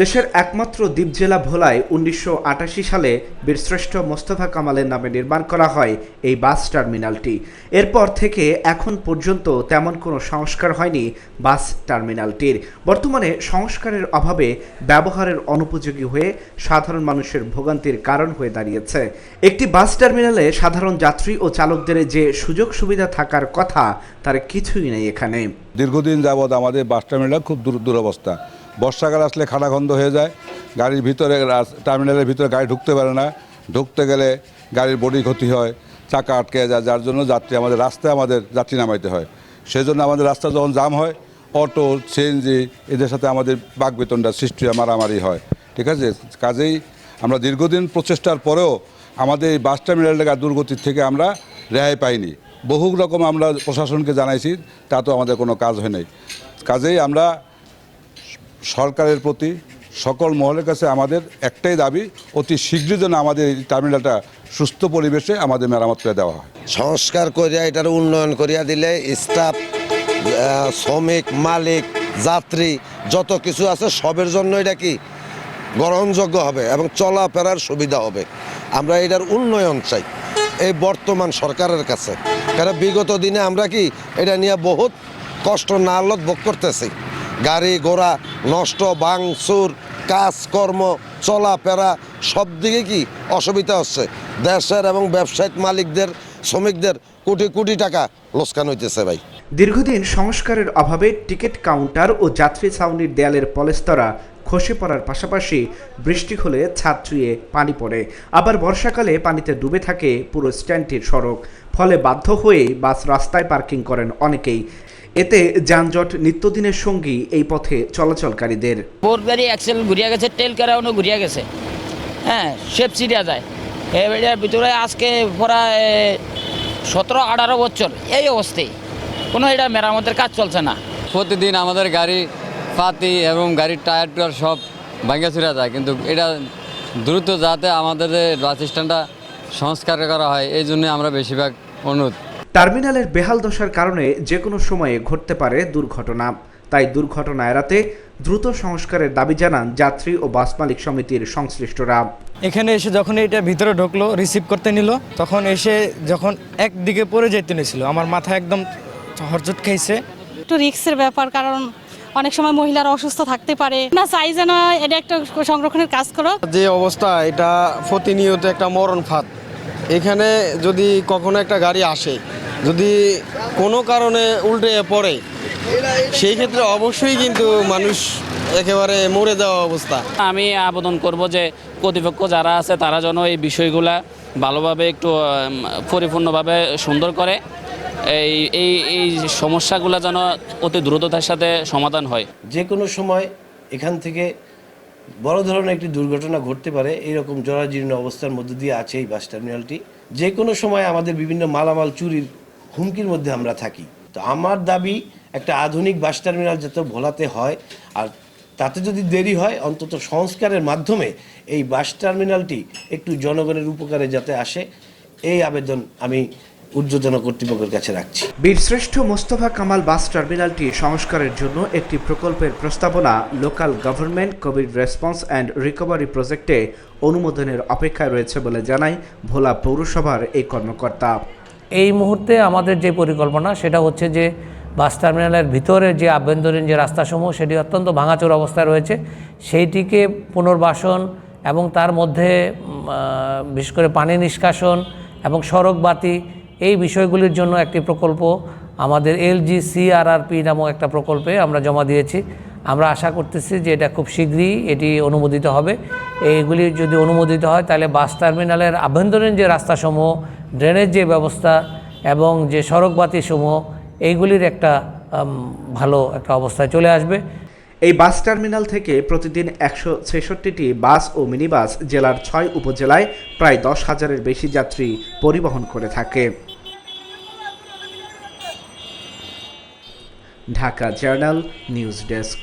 দেশের একমাত্র দ্বীপ জেলা ভোলায় উনিশশো আটাশি সালে বীরশ্রেষ্ঠ মোস্তফা কামালের নামে নির্মাণ করা হয় এই বাস টার্মিনালটি। এরপর থেকে এখন পর্যন্ত তেমন কোনো সংস্কার হয়নি বাস টার্মিনালটির। বর্তমানে সংস্কারের অভাবে ব্যবহারের অনুপযোগী হয়ে সাধারণ মানুষের ভোগান্তির কারণ হয়ে দাঁড়িয়েছে। একটি বাস টার্মিনালে সাধারণ যাত্রী ও চালকদের যে সুযোগ সুবিধা থাকার কথা, তার কিছুই নেই এখানে। দীর্ঘদিন যাবৎ আমাদের বাস টার্মিনাল খুব দূর দুরবস্থা। বর্ষাকাল আসলে খানাখন্দ হয়ে যায়, গাড়ির ভিতরে টার্মিনালের ভিতরে গাড়ি ঢুকতে পারে না। ঢুকতে গেলে গাড়ির বডি ক্ষতি হয়, চাকা আটকে যায়, যার জন্য যাত্রী আমাদের রাস্তায় আমাদের যাত্রী নামাইতে হয়। সেই জন্য আমাদের রাস্তা যখন জাম হয়, অটো, সিএনজি, এদের সাথে আমাদের বাক বেতনটা সৃষ্টি মারামারি হয়। ঠিক আছে? কাজেই আমরা দীর্ঘদিন প্রচেষ্টার পরেও আমাদের এই বাস টার্মিনালটা দুর্গতির থেকে আমরা রেহাই পাইনি। বহু রকম আমরা প্রশাসনকে জানাইছি তা তো আমাদের কোনো কাজ হয় নাই। কাজেই আমরা সরকারের প্রতি সকল মহলের কাছে আমাদের একটাই দাবি, অতি শীঘ্রই যেন আমাদের এই টার্মিনালটা সুস্থ পরিবেশে আমাদের মেরামত করে দেওয়া হয়। সংস্কার করিয়া এটার উন্নয়ন করিয়া দিলে স্টাফ শ্রমিক, মালিক, যাত্রী, যত কিছু আছে সবের জন্য এটা কি গ্রহণযোগ্য হবে এবং চলাফেরার সুবিধা হবে। আমরা এটার উন্নয়ন চাই এই বর্তমান সরকারের কাছে। কারণ বিগত দিনে আমরা কি এটা নিয়ে বহুত কষ্ট নালত ভোগ করতেছি। গাড়ি ঘোড়া নষ্ট, ভাঙচুর, কাজকর্ম, চলাফেরা, সব দিকে কি অসুবিধা হচ্ছে? দেশের এবং ব্যবসায়িক মালিকদের, শ্রমিকদের কোটি কোটি টাকা লোকসান হইতেছে ভাই। দীর্ঘদিন সংস্কারের অভাবে টিকিট কাউন্টার ও যাত্রী ছাউনির দেয়ালের পলেস্তরা খসে পড়ার পাশাপাশি বৃষ্টি হলে ছাদ চুয়ে পানি পড়ে। আবার বর্ষাকালে পানিতে ডুবে থাকে পুরো স্ট্যান্ডটির সড়ক। ফলে বাধ্য হয়ে বাস রাস্তায় পার্কিং করেন অনেকেই। এতে যানজট নিত্যদিনের সঙ্গী এই পথে চলাচলকারীদের। বোর গাড়ি অ্যাক্সেল ঘুরিয়া গেছে টেল কারাউনও ঘুরিয়া গেছে। হ্যাঁ শেপ চিরিয়া যায়। এর ভিতরে আজকে প্রায় সতেরো আঠারো বছর এই অবস্থায়। কোনো এটা মেরামতের কাজ চলছে না। প্রতিদিন আমাদের গাড়ি পাতি এবং গাড়ির টায়ার টুয়ার সব ভাঙ্গা চুরা যায় কিন্তু এটা দ্রুত যাতে আমাদের বাস স্ট্যান্ডটা সংস্কার করা হয় এই জন্য আমরা বেশিরভাগ অনুরোধ। টার্মিনালের বেহাল দশার কারণে যে কোনো সময়ে ঘটতে পারে দুর্ঘটনা। তাই দুর্ঘটনা এড়াতে দ্রুত সংস্কারের দাবি জানান যাত্রী ও বাস মালিক সমিতির সংশ্লিষ্টরা। এখানে এসে যখন এটা ভিতরে ঢুকলো রিসিভ করতে নিল তখন এসে যখন একদিকে পড়ে যেতে নিয়েছিল আমার মাথা একদম হরচট খাইছে। একটু রিক্সের ব্যাপার কারণ অনেক সময় মহিলারা অসুস্থ থাকতে পারে। না চাই যেন এটা একটা সংরক্ষণের কাজ করো। যে অবস্থা এটা প্রতিনিয়ত একটা মরণ ফাঁদ। এখানে যদি কখনো একটা গাড়ি আসে যদি কোনো কারণে উল্টে পড়ে সেই ক্ষেত্রে অবশ্যই কিন্তু মানুষ একেবারে মরে যাওয়া অবস্থা। আমি আবেদন করব যে কর্তৃপক্ষ যারা আছে তারা যেন এই বিষয়গুলা ভালোভাবে একটু পরিপূর্ণভাবে সুন্দর করে এই এই এই সমস্যাগুলো যেন অতি দ্রুততার সাথে সমাধান হয়। যে কোনো সময় এখান থেকে বড় ধরনের একটি দুর্ঘটনা ঘটতে পারে এইরকম জরাজীর্ণ অবস্থার মধ্যে দিয়ে আছে এই বাস টার্মিনালটি। যে কোনো সময় আমাদের বিভিন্ন মালামাল চুরির হুমকির মধ্যে আমরা থাকি। তো আমার দাবি একটা আধুনিক বাস টার্মিনাল যাতে ভোলাতে হয়, আর তাতে যদি দেরি হয়, অন্তত সংস্কারের মাধ্যমে এই বাস টার্মিনালটি একটু জনগণের উপকারে যাতে আসে, এই আবেদন আমি ঊর্ধ্বতন কর্তৃপক্ষের কাছে রাখছি। বীরশ্রেষ্ঠ মোস্তফা কামাল বাস টার্মিনালটি সংস্কারের জন্য একটি প্রকল্পের প্রস্তাবনা local government covid response and recovery প্রজেক্টে অনুমোদনের অপেক্ষায় রয়েছে বলে জানায় ভোলা পৌরসভার এই কর্মকর্তা। এই মুহূর্তে আমাদের যে পরিকল্পনা, সেটা হচ্ছে যে বাস টার্মিনালের ভিতরে যে আভ্যন্তরীণ যে রাস্তাসমূহ, সেটি অত্যন্ত ভাঙাচোর অবস্থায় রয়েছে। সেইটিকে পুনর্বাসন এবং তার মধ্যে বিশেষ করে পানি নিষ্কাশন এবং সড়ক বাতি, এই বিষয়গুলির জন্য একটি প্রকল্প আমাদের এলজি সিআরআরপি নামক একটা প্রকল্পে আমরা জমা দিয়েছি। আমরা আশা করতেছি যে এটা খুব শীঘ্রই এটি অনুমোদিত হবে। এইগুলি যদি অনুমোদিত হয়, তাহলে বাস টার্মিনালের আভ্যন্তরীণ যে রাস্তাসমূহ, ড্রেনের যে ব্যবস্থা এবং যে সড়কবাতিসমূহ, এইগুলির একটা ভালো একটা অবস্থায় চলে আসবে। এই বাস টার্মিনাল থেকে প্রতিদিন একশো ছেষট্টিটি বাস ও মিনিবাস জেলার ছয় উপজেলায় প্রায় দশ হাজারের বেশি যাত্রী পরিবহন করে থাকে। Dhaka journal, news desk.